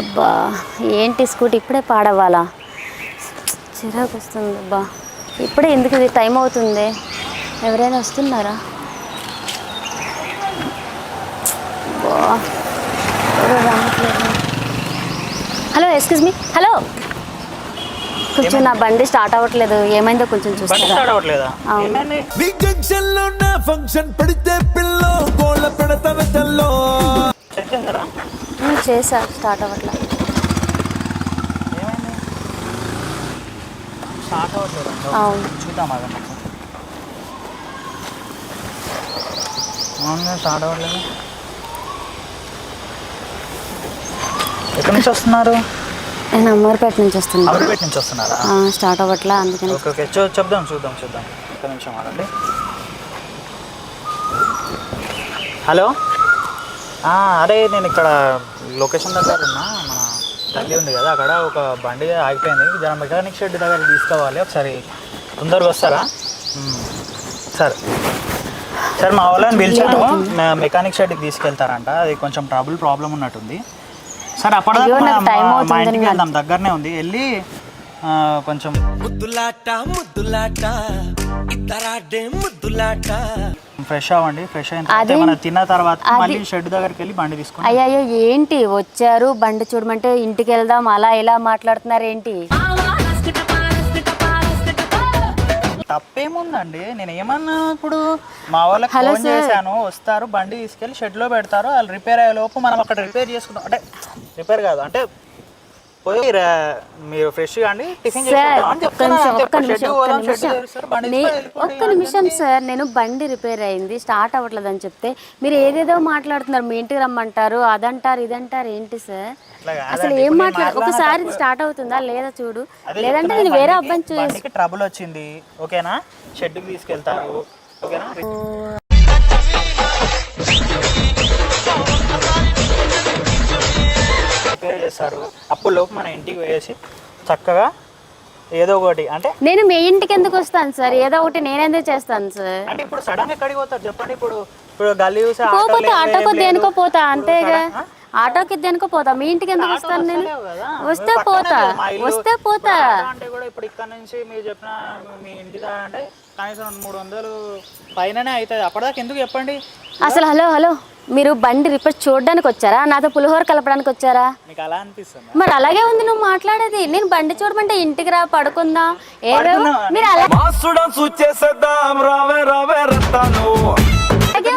అబ్బా ఏంటి స్కూటీ? ఇప్పుడే పాడవ్వాలా? చిరాకు వస్తుంది అబ్బా. ఇప్పుడే ఎందుకు ఇది టైం అవుతుంది? ఎవరైనా వస్తున్నారా. Hello excuse me. హలో. కొంచెం నా బండి స్టార్ట్ అవ్వట్లేదు. ఏమైందో కొంచెం బండి చూస్తారా స్టార్ట్ అవ్వట్లేదా? అవును. ఏమైంది? నీ జంక్షన్లో నా ఫంక్షన్ పడితే పిల్లో గోళ్ళ పెడతావ చేసా స్టార్ట్ అవ్వట్లేదా? అవును. చూద్దాం అవును స్టార్ట్ అవ్వట్లేదు? ఎక్కడి నుంచి వస్తున్నారు? నేను అమ్మవారిపేట నుంచి వస్తున్నా. అమీర్పేట నుంచి వస్తున్నారా? స్టార్ట్ అవ్వట్లా అందుకని. Okay okay. చెప్దాం చూద్దాం చూద్దాం. ఒక్క నిమిషం ఆగండి. హలో? అరే నేను ఇక్కడ లొకేషన్ దగ్గర ఉన్నా. మన గల్లీ ఉంది కదా అక్కడ ఒక బండి ఆగిపోయింది. జర మెకానిక్ షెడ్ దగ్గర తీసుకోవాలి. ఒకసారి తొందరగా వస్తారా. సరే. సరే మా వాళ్ళని పిలిచాను. మె- మెకానిక్ షెడ్కి తీసుకెళ్తారంట. అది కొంచెం ట్రబుల్ ప్రాబ్లం ఉన్నట్టుంది. సరే అప్పటిదాకా మా- ఇంటికి వెళ్దాం. దగ్గరనే ఉంది. వెళ్ళి కొంచెం ముద్దులాట ముద్దులాట. ఇద్దరాడే ముద్దులాట. ఫ్రెష్ అవ్వండి. ఫ్రెష్ అయిన తర్వాత ఏమైనా తిన్న తర్వాత మళ్ళీ షెడ్ దగ్గరికి వెళ్ళి బండి తీసుకుని అయ్యయ్యో ఏంటి? వచ్చారు బండి చూడమంటే ఇంటికి వెళ్దాం అలా ఇలా మాట్లాడుతున్నారు ఏంటి? తప్పేముందండి? నేను ఏమన్నా ఇప్పుడు మా వాళ్ళకి ఫోన్. చేశాను. వస్తారు బండి తీసుకెళ్ళి షెడ్లో పెడతారు. వాళ్ళు రిపేర్ అయ్యే లోపు మనం అక్కడ రిపేర్ చేసుకుంటాం. అంటే రిపేర్ కాదు. అంటే మీరు ఫ్రెష్ అండి టిఫిన్ సార్ ఒక్క. నిమిషం ఒక్క నిమిషం షెడ్ ఒక్క షెడ్ నిమిషం. ఒక్క నిమిషం సార్ నేను బండి రిపేర్ అయింది స్టార్ట్ అవ్వట్లేదు అని చెప్తే మీరు ఏదేదో మాట్లాడుతున్నారు మీ ఇంటికి రమ్మంటారు అదంటారు ఇదంటారు ఏంటి సార్. అసలు ఏం మాట్లాడు ఒకసారి స్టార్ట్ అవుతుందా లేదా చూడు లేదంటే నేను వేరే అబ్బాయిని చూసి ట్రబుల్ వచ్చింది ఓకేనా షెడ్కి తీసుకెళ్తారు ఓకేనా రిపేర్ చేస్తారు అప్పుడు లోపు మన ఇంటికి వేసి చక్కగా ఏదో ఒకటి అంటే నేను మీ ఇంటికి ఎందుకు వస్తాను సార్? ఏదో ఒకటి నేనెందుకు చేస్తాను సార్? అంటే ఇప్పుడు సడన్గా ఎక్కడికి పోతారు చెప్పండి. ఇప్పుడు ఇప్పుడు గల్లీ చూసి పోతే ఆటోకో. దేనికో పోతా అంతేగా? ఆటోకి దేనికో పోతా. మీ ఇంటికి ఎందుకు వస్తాను నేను. వస్తే పోతా. వస్తే పోతా. అంటే కూడా ఇప్పుడు ఇక్కడ నుంచి మీరు చెప్పిన మీ ఇంటి అంటే కనీసం మూడు వందలు పైననే అవుతుంది అప్పటిదాకా ఎందుకు చెప్పండి? అసలు హలో హలో. మీరు బండి రిపేర్ చూడడానికి వచ్చారా? నాతో పులిహోర కలపడానికి వచ్చారా? మీకు అలా అనిపిస్తుంది? మరి అలాగే ఉంది నువ్వు మాట్లాడేది. నేను బండి చూడమంటే ఇంటికి రా పడుకుందాం. ఏవేవో? మీరు అలా అలాగే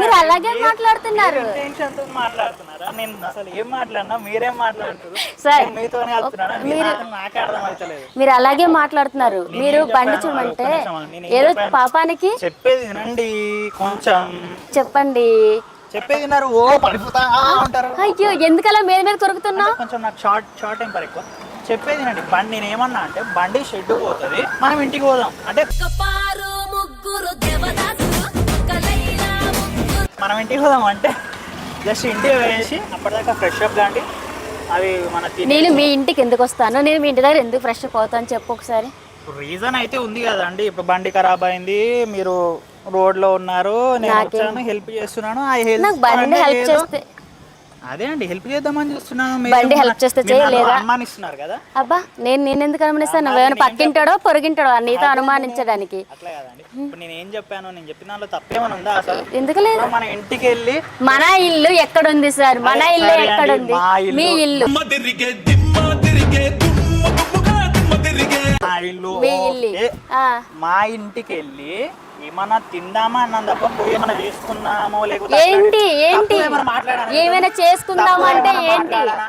మీరు అలాగే మాట్లాడుతున్నారు. టెన్షన్తో మాట్లాడుతున్నారా? నేను అసలు ఏం మాట్లాడినా మీరేం మాట్లాడుతున్నారు. సార్, నేను మీతోనే వెళ్తున్నానా. మీరు నాకే అర్థం అవుతలేదు. మీరు అలాగే మాట్లాడుతున్నారు. మీరు బండి చూడమంటే ఏదో పాపానికి చెప్పేది వినండి కొంచెం. చెప్పండి. చెప్పేది విన్నారు. ఓ పడిపోతా ఉంటారు అయ్యో ఎందుకలా మీద మీద కొరుకుతున్నావు? కొంచెం నాకు షార్ట్ షార్ట్ టెంపర్ ఎక్కువ. చెప్పేది వినండి. బండి నేను ఏమన్నా అంటే బండి షెడ్ పోతుంది. మనం ఇంటికి పోదాం. అంటే మనం ఇంటికి పోదాం అంటే జస్ట్ ఇంటికి వేసి అప్పటిదాకా ఫ్రెష్ అప్ లాంటి అవి మన నేను మీ ఇంటికి ఎందుకు వస్తాను? నేను మీ ఇంటి దగ్గర ఎందుకు ఫ్రెష్ అప్ అవుతాను? చెప్పు ఒకసారి. రీజన్ అయితే ఉంది కదండి. ఇప్పుడు బండి ఖరాబ్ అయింది. మీరు రోడ్లో ఉన్నారు. నేను వచ్చాను హెల్ప్ చేస్తున్నాను. ఆ హెల్ప్ నాకు బండి హెల్ప్ చేస్తే అదే అండి హెల్ప్ చేద్దామని చూస్తున్నాను. బండి help చేస్తే చేయలేదా? అనుమానిస్తున్నారు కదా. అబ్బా నేను నేను ఎందుకు అనుమానిస్తాను నువ్వేమైనా పక్కింటాడో పొరుగింటాడో? నీతో అనుమానించడానికి అట్లా కదండి. ఇప్పుడు నేను ఏం చెప్పాను? నేను చెప్పిన దాంట్లో తప్పేమైనా ఉందా? అసలు ఎందుకు లేదు? మన ఇంటికి వెళ్ళి మన ఇల్లు ఎక్కడుంది సార్? మన ఇల్లు సరే అండి, ఎక్కడుంది? మా ఇల్లు. మీ ఇల్లు. దిమ్మ తిరిగే దిమ్మ తిరిగే దుమ్మ దుమ్ముగా దిమ్మ తిరిగే. మా ఇల్లు. మీ ఇల్లు. ఓకే. ఆ. మా ఇంటికి వెళ్ళి ఏమన్నా తిందామా తప్ప పోయి ఏమన్నా చేసుకుందామో లేకపోతే ఏంటి? ఏంటి? తప్పులు ఏమన్నా మాట్లాడానా? ఏమైనా చేసుకుందాం అంటే ఏమన్నా ఏంటి? మాట్లాడానా?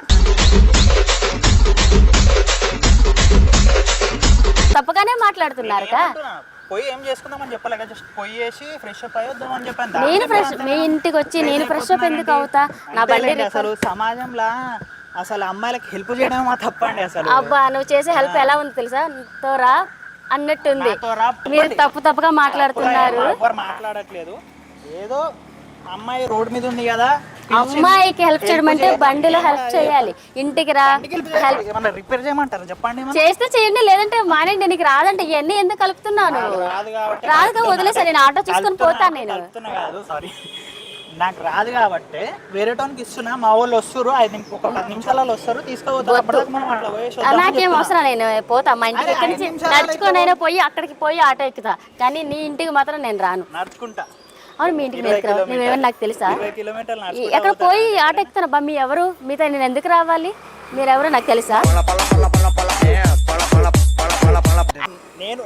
తప్పగానే మాట్లాడుతున్నారు కా? ఏమంటున్నా? పోయి ఏం చేసుకుందామని చెప్పలే కదా జస్ట్ ఫ్రెష్ అప్ అయ్యొద్దాం అని చెప్పాను. నేను ఫ్రెష్ మీ? ఇంటికి వచ్చి నేను ఫ్రెష్ అప్ ఎందుకు అవుతా? నా బండి అంతేలేండి, రిపేర్ అసలు సమాజంలో అసలు అమ్మాయిలకు హెల్ప్ చేయడం తప్పండి అసలు. అబ్బా నువ్వు చేసే హెల్ప్ ఎలా ఉంది తెలుసా? నీతో రా. అన్నట్టుంది. మీరు తప్పు తప్పుగా మాట్లాడుతున్నారు. మాట్లాడట్లేదు. ఏదో అమ్మాయి రోడ్ మీద ఉంది కదా అమ్మాయికి హెల్ప్ చేయడం అంటే బండిలో హెల్ప్ చేయాలి. ఇంటికి రా. హెల్ప్ ఏమన్నా రిపేర్ చేయమంటారు? చెప్పండి? చేస్తే చేయండి లేదంటే మానేయండి. నీకు రాదంటే ఇవన్నీ ఎందుకు కలుపుతున్నాను రాదుగా వదిలేసా నేను ఆటో చూసుకొని పోతాను నేను. నాకు రాదు కాబట్టి వేరే టోన్కి ఇస్తున్నా మా వాళ్ళు వస్తారు ఐదు ఒక పది నిమిషాలలో వస్తారు తీసుకుపోతారు అప్పటిదాకా మనం అట్లా పోయేసి ఆ, వద్దామని నాకేం చెప్తున్నా. అవసరం నేను పోతా మా ఇంటికి ఇక్కడి నుంచి నడుచుకొనైనా పోయి అక్కడికి పోయి ఆటో ఎక్కుతా కానీ నీ ఇంటికి మాత్రం నేను రాను నడుచుకుంటా అవును మీ ఇంటికి నేను నాకు తెలుసా ఇరవై కిలోమీటర్లు ఈ- నడుచుకుంటా ఎక్కడ. పోయి ఆటో ఎక్కుతాను బా మీ ఎవరు మీతో నేను ఎందుకు రావాలి మీరెవరో నాకు తెలుసా నేను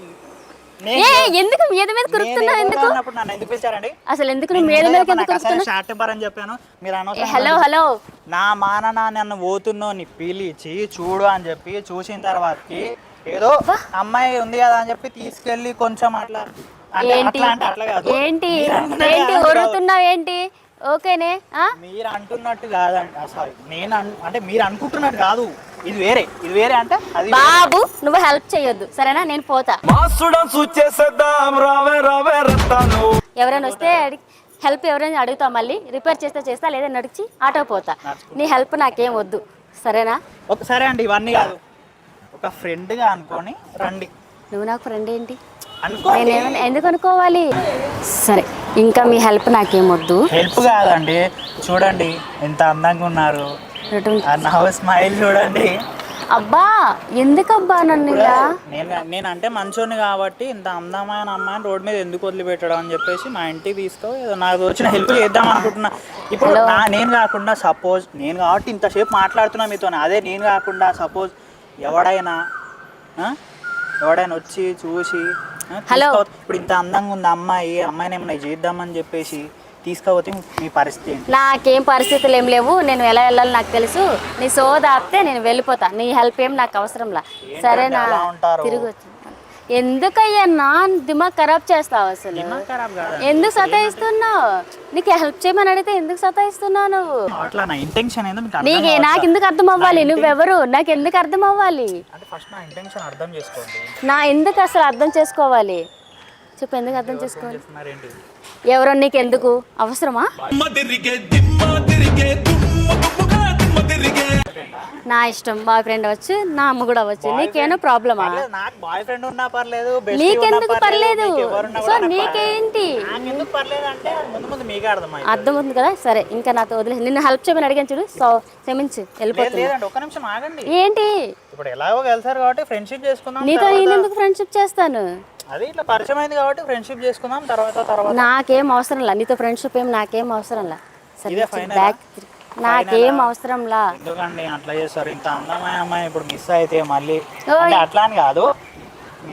ఏ ఎందుకు మీద మీద కురుకుతున్నావు ఎందుకు? నన్ను ఎందుకు పిలిచారండి? అసలు ఎందుకు నువ్వు మీద మీద ఎందుకు కురుకుతున్నావు? షార్ట్ టెంపర్ అని చెప్పాను. మీరు అనవసరం హలో హలో. నా మానన నన్ను పోతున్నో ని పిలిచి చూడు అని చెప్పి చూసిన తర్వాతకి ఏదో అమ్మాయి ఉంది కదా అని చెప్పి తీసుకెళ్ళి కొంచెం అట్లా అంటే ఏంటి? ఏంటి? ఏంటి. ఒరుతున్నావు ఏంటి? ఓకేనే? మీరు అంటున్నట్టు కాదండి. సారీ నేను అంటే మీరు అనుకుంటున్నట్టు కాదు. ఇది వేరే ఇది వేరే అంటే అది. బాబు నువ్వు హెల్ప్ చేయొద్దు. సరేనా? నేను పోతా. మాసుడం సూచేసేద్దాం రావే రావే రత్తాను. ఎవరైనా వస్తే అడిగి హెల్ప్ ఎవరైనా అడుగుతావు మళ్ళీ? రిపేర్ చేస్తే చేస్తా లేదా నడిచి ఆటో పోతా. నీ హెల్ప్ నాకేం వద్దు. సరేనా? ఒక సరే అండి ఇవన్నీ కాదు. ఒక ఫ్రెండ్గా అనుకొని రండి. నువ్వు నాకు ఫ్రెండ్ ఏంటి? అనుకో నేనేమైనా ఎందుకు అనుకోవాలి? సరే ఇంకా మీ హెల్ప్ నాకేం వద్దు. హెల్ప్ కాదండి. చూడండి ఎంత అందంగా ఉన్నారు. నవ్వు స్మైల్ చూడండి. అబ్బా ఎందుకబ్బా నన్ను ఇలా? నేను నేను అంటే మంచోని కాబట్టి ఇంత అందమైన అమ్మాయిని రోడ్ మీద ఎందుకు వదిలిపెట్టడం అని చెప్పేసి మా ఇంటికి తీసుకో నాకు వచ్చిన హెల్ప్ చేద్దాం అనుకుంటున్నా. ఇప్పుడు నా నేను కాకుండా సపోజ్ నేను కాబట్టి ఇంతసేపు మాట్లాడుతున్నా మీతో అదే నేను కాకుండా సపోజ్ ఎవడైనా? ఎవడైనా వచ్చి చూసి హలో. ఇప్పుడు ఇంత అందంగా ఉంది అమ్మాయి అమ్మాయిని ఏమైనా చేద్దామని చెప్పేసి తీసుకపోతే మీ పరిస్థితి ఏంటి? నాకేం పరిస్థితులు ఏం లేవు. నేను ఎలా వెళ్ళాలి నాకు తెలుసు. నీ సోదాపితే నేను వెళ్ళిపోతా. నీ హెల్ప్ ఏం నాకు అవసరంలా సరేనా ఉంటారు? తిరిగి వచ్చి. ఎందుకయ్యా నా దిమాగ్ ఖరాబ్ చేస్తావు అసలు? దిమాగ్ ఖరాబ్ కాదండి. ఎందుకు సతాయిస్తున్నావు? నీకు హెల్ప్ చేయమని అడిగితే ఎందుకు సతాయిస్తున్నావు నువ్వు? అట్లా నా ఇంటెన్షన్ ఏందో మీకు అర్థం నీకు కావట్లా. నాకు ఎందుకు అర్థం అవ్వాలి? నువ్వెవరు? నాకు ఎందుకు అర్థం అవ్వాలి? అంటే ఫస్ట్ నా ఇంటెన్షన్ అర్థం చేసుకోండి. నా ఎందుకు అసలు అర్థం చేసుకోవాలి? చెప్పు ఎందుకు అర్థం చేసుకోవాలి? చేస్తున్నారేంటి? ఎవరో నీకు ఎందుకు అవసరమా? నా ఇష్టం బాయ్ ఫ్రెండ్ అవ్వచ్చు నా అమ్మ కూడా అవ్వచ్చు నీకేనో ప్రాబ్లమా? నాకు బాయ్ ఫ్రెండ్ ఉన్నా పర్లేదు నీకెందుకు పర్లేదు సో నీకేంటి అర్థం ఉంది కదా? సరే ఇంకా నాతో వదిలే నిన్ను హెల్ప్ చేయమని అడిగాను చూడు సో క్షమించు ఆగండి. ఏంటి? ఇప్పుడు ఎలాగో కలిసారు కాబట్టి ఫ్రెండ్షిప్ చేసుకుందాం నీతో నేను ఎందుకు ఫ్రెండ్షిప్ చేస్తాను? అది ఇట్లా పరిచయం అయింది కాబట్టి ఫ్రెండ్షిప్ చేసుకుందాం తర్వాత తర్వాత. నాకేం అవసరం లా నీతో ఫ్రెండ్షిప్ ఏం నాకేం అవసరం లా. ఇదే బ్యాక్. నాకేం అవసరం లా. ఎందుకండి అట్లా చేస్తారు? ఇంత అందమైన అమ్మాయి ఇప్పుడు మిస్ అయితే మళ్ళీ ఓయ్. అంటే అట్లా అని కాదు.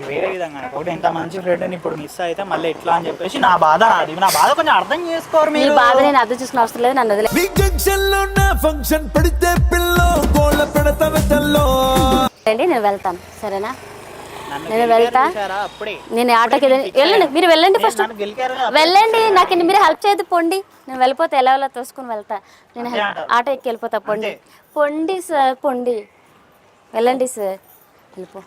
వేరే విధంగా అనుకోండి ఇంత మంచి ఫ్రెండ్ని ఇప్పుడు మిస్ అయితే మళ్ళీ ఎట్లా అని చెప్పేసి నా బాధ నాది. నా బాధ కొంచెం అర్థం చేసుకోరు నీ మీరు. బాధ నేను అర్థం చేసుకున్న అవసరం లేదు నన్ను వదిలే. నీ జంక్షన్లో నా ఫంక్షన్ పడితే పిల్లో కోళ్ళ అండి నేను వెళ్తాను. సరేనా? నేను వెళ్తా. నేను ఆటోకి వెళ్ళండి వెళ్ళండి మీరు వెళ్ళండి ఫస్ట్ వెళ్ళండి నాకు మీరు హెల్ప్ చేయదు పొండి. నేను వెళ్ళిపోతే ఎలా ఎలా తోసుకుని వెళ్తా. నేను. ఆటో. ఎక్కి వెళ్ళిపోతా పొండి. పొండి సార్ పొండి. వెళ్ళండి సార్. వెళ్ళిపో.